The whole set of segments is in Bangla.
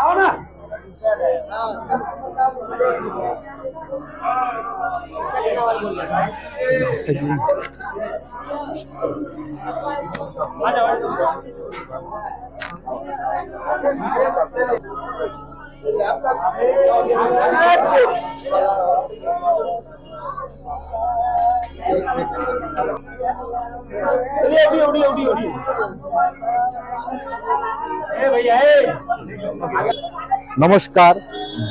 అవునా उड़ी उड़ी उड़ी उड़ी নমস্কার,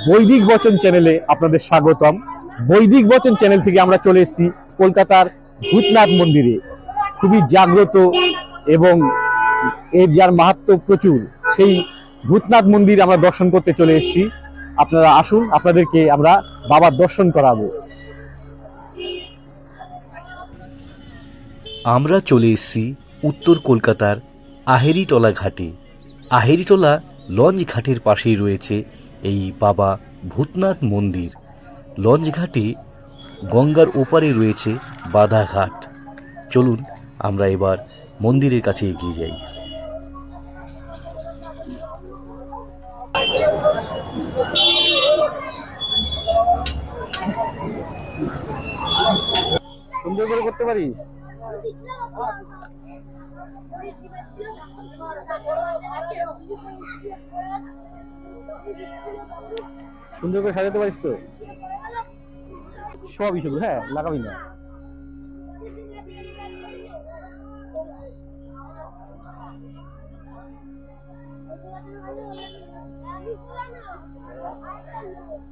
বৈদিক বচন চ্যানেলে আপনাদের স্বাগতম। বৈদিক বচন চ্যানেল থেকে আমরা চলে এসেছি কলকাতার ভূতনাথ মন্দিরে। খুবই জাগ্রত এবং এর যার মাহাত্ম প্রচুর, সেই ভূতনাথ মন্দির আমরা দর্শন করতে চলে এসেছি। আপনারা আসুন, আপনাদেরকে আমরা বাবার দর্শন করাবো। আমরা চলে এসেছি উত্তর কলকাতার আহেরিটলা ঘাটে। আহেরিটলা লঞ্চ ঘাটের পাশেই রয়েছে এই বাবা ভূতনাথ মন্দির। লঞ্চ ঘাটে গঙ্গার ওপারে রয়েছে বাধাঘাট চলুন আমরা এবার মন্দিরের কাছে এগিয়ে যাই। সুন্দর করে করতে পারিস? সুন্দর করে সাজাতে পারিস তো? সবই শুধু হ্যাঁ লাগাবি না।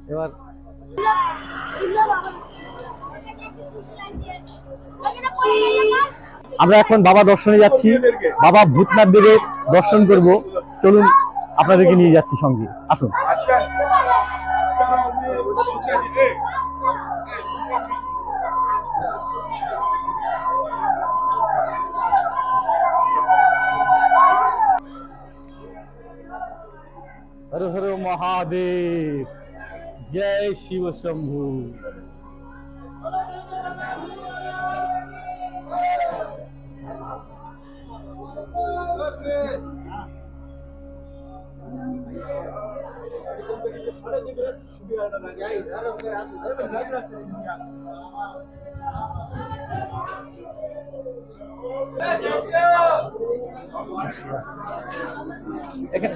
এবার আমরা এখন বাবা দর্শনে যাচ্ছি। বাবা ভূতনাথ দেবের দর্শন করব। চলুন আপনাদেরকে নিয়ে যাচ্ছি সঙ্গে। আসুন। হর হর মহাদেব। জয় শিব শম্ভু। এখানে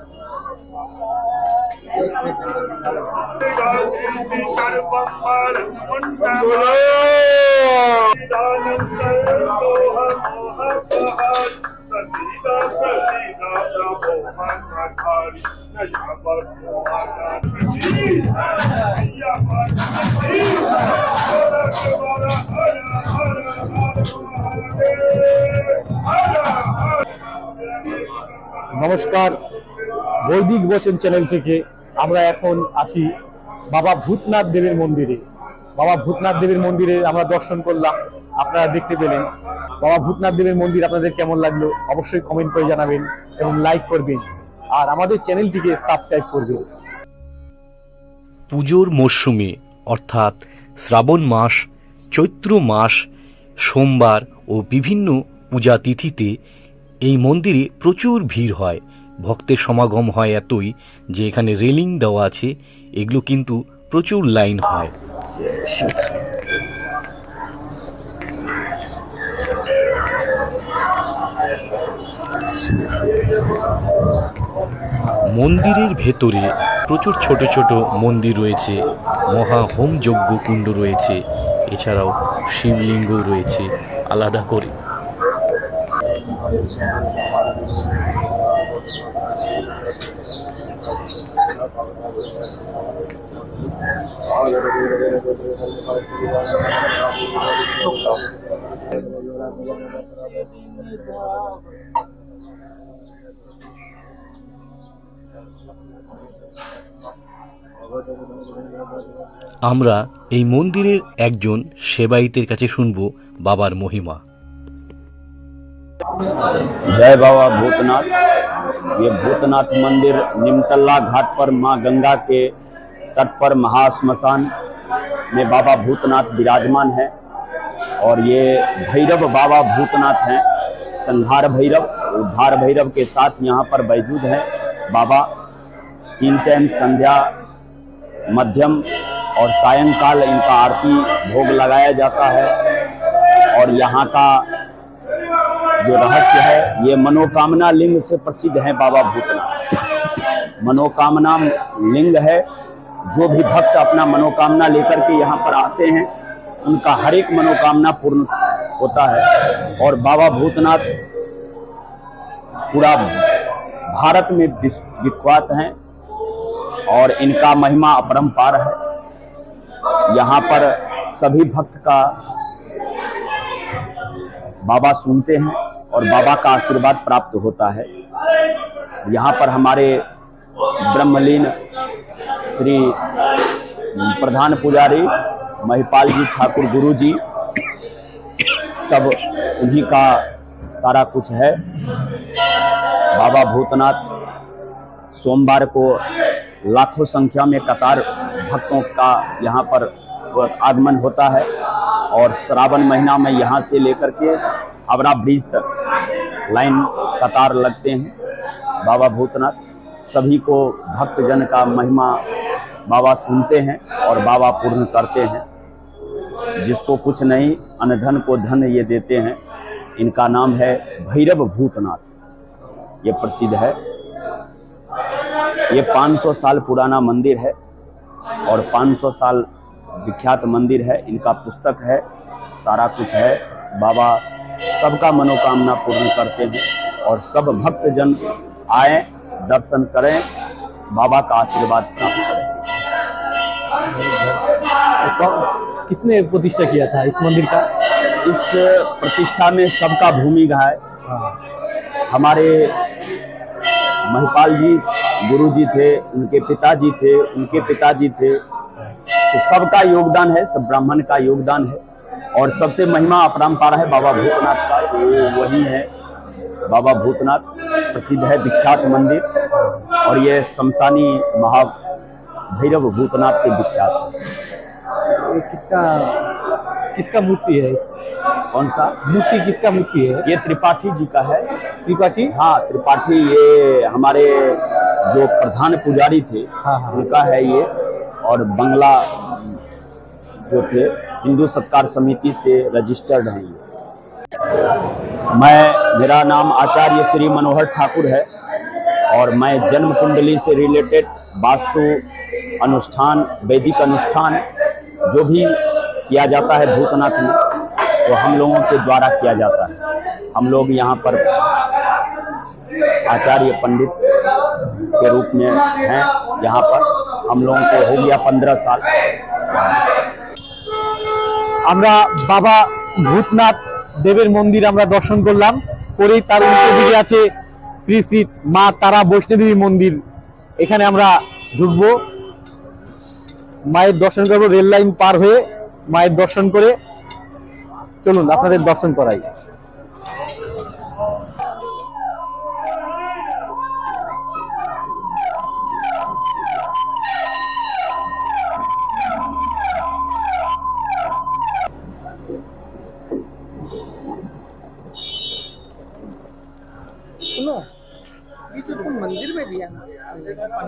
नमस्कार। বৈদিক বচন চ্যানেল থেকে আমরা এখন আছি বাবা ভূতনাথ দেবের মন্দিরে। বাবা ভূতনাথ দেবের মন্দিরে আমরা দর্শন করলাম। আপনারা দেখতে পেলেন। বাবা ভূতনাথ দেবের মন্দির আপনাদের কেমন লাগল অবশ্যই কমেন্ট করে জানাবেন এবং লাইক করবেন। আর আমাদের চ্যানেলটিকে সাবস্ক্রাইব করবেন। পুজোর মরশুমে, অর্থাৎ শ্রাবণ মাস, চৈত্র মাস, সোমবার ও বিভিন্ন পূজা তিথিতে এই মন্দিরে প্রচুর ভিড় হয়। ভক্তের সমাগম হয় এতই যে এখানে রেলিং দেওয়া আছে, এগুলো কিন্তু প্রচুর লাইন হয়। মন্দিরের ভেতরে প্রচুর ছোট ছোট মন্দির রয়েছে, মহা হোম যজ্ঞ কুণ্ড রয়েছে, এছাড়াও শিবলিঙ্গ রয়েছে, আলাদা করে। আমরা এই মন্দিরের একজন সেবায়িতের কাছে শুনব বাবার মহিমা जय बाबा भूतनाथ ये भूतनाथ मंदिर निमतल्ला घाट पर मां गंगा के तट पर महाश्मशान में बाबा भूतनाथ विराजमान है और ये भैरव बाबा भूतनाथ हैं संहार भैरव, उद्धार भैरव के साथ यहाँ पर मौजूद हैं। बाबा, तीन टाइम संध्या, मध्यम और सायंकाल इनका आरती भोग लगाया जाता है और यहाँ का जो रहस्य है, ये मनोकामना लिंग से प्रसिद्ध है बाबा भूतनाथ। मनोकामना लिंग है जो भी भक्त अपना मनोकामना लेकर के यहाँ पर आते हैं, उनका हर एक मनोकामना पूर्ण होता है। और बाबा भूतनाथ पूरा भारत में विख्यात हैं और इनका महिमा अपरंपार है। यहाँ पर सभी भक्त का बाबा सुनते हैं और बाबा का आशीर्वाद प्राप्त होता है। यहाँ पर हमारे ब्रह्मलीन श्री प्रधान पुजारी महिपाल जी ठाकुर गुरु जी सब उन्हीं का सारा कुछ है। बाबा भूतनाथ सोमवार को लाखों संख्या में कतार भक्तों का यहाँ पर आगमन होता है और श्रावण महीना में यहाँ से लेकर के हावड़ा ब्रिज तक लाइन कतार लगते हैं। बाबा भूतनाथ सभी को भक्तजन का महिमा बाबा सुनते हैं और बाबा पूर्ण करते हैं। जिसको कुछ नहीं अनधन को धन ये देते हैं। इनका नाम है भैरव भूतनाथ। ये प्रसिद्ध है। ये 500 साल पुराना मंदिर है और 500 साल विख्यात मंदिर है। इनका पुस्तक है, सारा कुछ है। बाबा सबका मनोकामना पूर्ण करते हैं और सब भक्तजन आए, दर्शन करें। बाबा का आशीर्वाद प्राप्त करें। तो किसने प्रतिष्ठा किया था इस मंदिर का? इस प्रतिष्ठा में सबका भूमिका है। हाँ, हमारे महिपाल जी गुरु जी थे उनके पिताजी थे उनके पिताजी थे। तो सबका योगदान है सब ब्राह्मण का योगदान है। और सबसे महिमा अपरंपार है बाबा भूतनाथ का तो वही है। बाबा भूतनाथ प्रसिद्ध है विख्यात मंदिर। और ये शमशानी महा भैरव भूतनाथ से विख्यात। है ये किसका किसका मूर्ति है कौन सा? मूर्ति किसका मूर्ति है? ये त्रिपाठी जी का है। त्रिपाठी? हाँ त्रिपाठी ये हमारे जो प्रधान पुजारी थे हाँ हाँ। उनका है ये। और बंगला जो थे हिंदू सत्कार समिति से रजिस्टर्ड हैं ये। मैं मेरा नाम आचार्य श्री मनोहर ठाकुर है। और मैं जन्म कुंडली से रिलेटेड वास्तु अनुष्ठान वैदिक अनुष्ठान जो भी किया जाता है भूतनाथ में तो हम लोगों के द्वारा किया जाता है हम लोग यहाँ पर आचार्य पंडित के रूप में हैं यहाँ पर हम लोगों को हो गया पंद्रह साल আমরা বাবা ভূতনাথ দেবের মন্দির আমরা দর্শন করলাম পরেই তার উল্টো দিকে আছে শ্রী শ্রী মা তারা বৈষ্ণদেবী মন্দির এখানে আমরা ঢুকবো মায়ের দর্শন করব রেল লাইন পার হয়ে মায়ের দর্শন করে চলুন আপনাদের দর্শন করাই।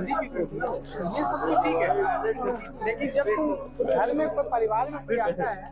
जी को ये सब तो ठीक है। लेकिन जब तुम घर में परिवार में कोई आता है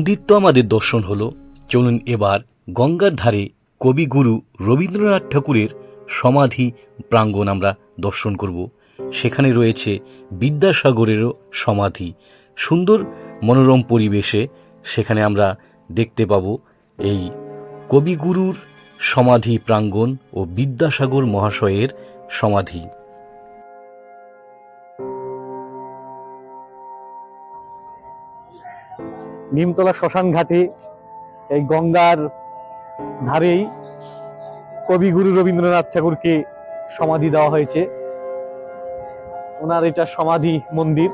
মন্দির তো আমাদের দর্শন হলো। চলুন এবার গঙ্গার ধারে কবিগুরু রবীন্দ্রনাথ ঠাকুরের সমাধি প্রাঙ্গণ আমরা দর্শন করব। সেখানে রয়েছে বিদ্যাসাগরেরও সমাধি। সুন্দর মনোরম পরিবেশে সেখানে আমরা দেখতে পাব এই কবিগুরুর সমাধি প্রাঙ্গণ ও বিদ্যাসাগর মহাশয়ের সমাধি। নিমতলা শ্মশান ঘাটে এই গঙ্গার ধারেই কবিগুরু রবীন্দ্রনাথ ঠাকুরকে সমাধি দেওয়া হয়েছে। ওনার এটা সমাধি মন্দির।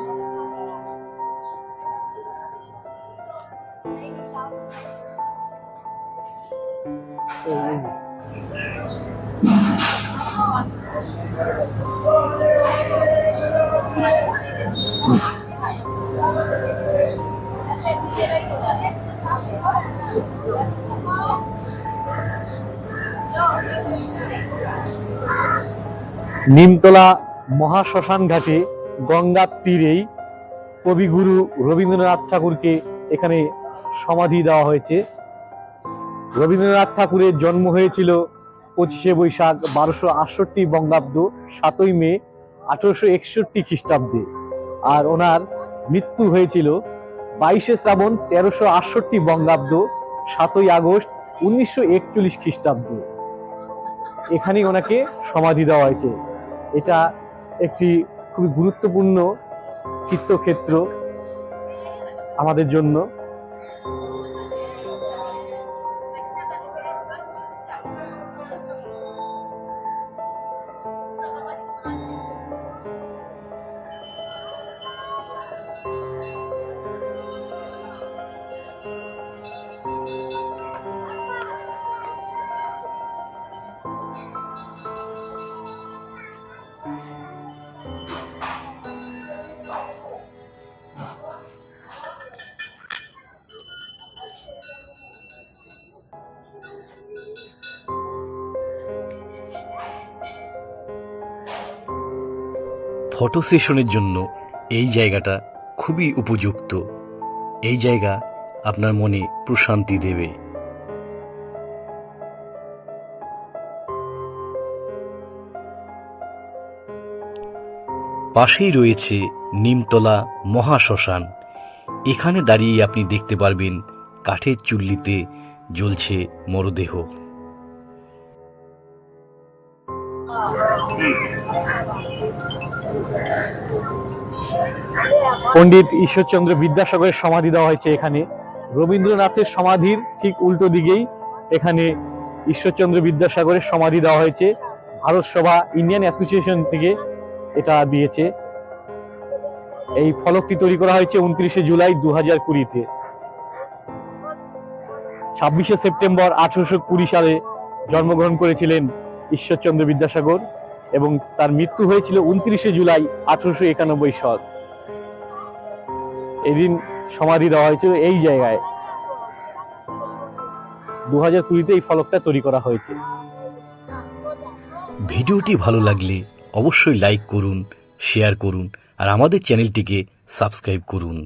নিমতলা মহাশ্মশান ঘাটে গঙ্গার তীরেই কবিগুরু রবীন্দ্রনাথ ঠাকুরকে এখানে সমাধি দেওয়া হয়েছে। রবীন্দ্রনাথ ঠাকুরের জন্ম হয়েছিল পঁচিশে বৈশাখ বারোশো আটষট্টি বঙ্গাব্দ সাতই মে আঠারোশো একষট্টি খ্রিস্টাব্দে। আর ওনার মৃত্যু হয়েছিল বাইশে শ্রাবণ তেরোশো আটষট্টি বঙ্গাব্দ, সাতই আগস্ট উনিশশো একচল্লিশ খ্রিস্টাব্দ। এখানেই ওনাকে সমাধি দেওয়া হয়েছে। এটা একটি খুবই গুরুত্বপূর্ণ চিত্তক্ষেত্র আমাদের জন্য। ফটো সেশনের জন্য এই জায়গাটা খুবই উপযুক্ত। এই জায়গা আপনার মনে প্রশান্তি দেবে। পাশেই রয়েছে নিমতলা মহাশ্মশান। এখানে দাঁড়িয়ে আপনি দেখতে পারবেন কাঠের চুল্লিতে জ্বলছে মরদেহ। পণ্ডিত ঈশ্বরচন্দ্র বিদ্যাসাগরের সমাধি দেওয়া হয়েছে এখানে। রবীন্দ্রনাথের সমাধির ঠিক উল্টো দিকেই এখানে ঈশ্বরচন্দ্র বিদ্যাসাগরের সমাধি দেওয়া হয়েছে। ভারত সভা ইন্ডিয়ান অ্যাসোসিয়েশন থেকে এটা দিয়েছে। এই ফলকটি তৈরি করা হয়েছে উনত্রিশে জুলাই দু হাজার কুড়িতে। ছাব্বিশে সেপ্টেম্বর আঠারোশো কুড়ি সালে জন্মগ্রহণ করেছিলেন ঈশ্বরচন্দ্র বিদ্যাসাগর। এবং তার মৃত্যু হয়েছিল উনত্রিশে জুলাই আঠারোশো একানব্বই সাল। এদিন সমাধি দেওয়া হয়েছিল এই জায়গায়। দু হাজার কুড়িতে এই ফলকটা তৈরি করা হয়েছে। ভিডিওটি ভালো লাগলে অবশ্যই লাইক করুন, শেয়ার করুন, আর আমাদের চ্যানেলটিকে সাবস্ক্রাইব করুন।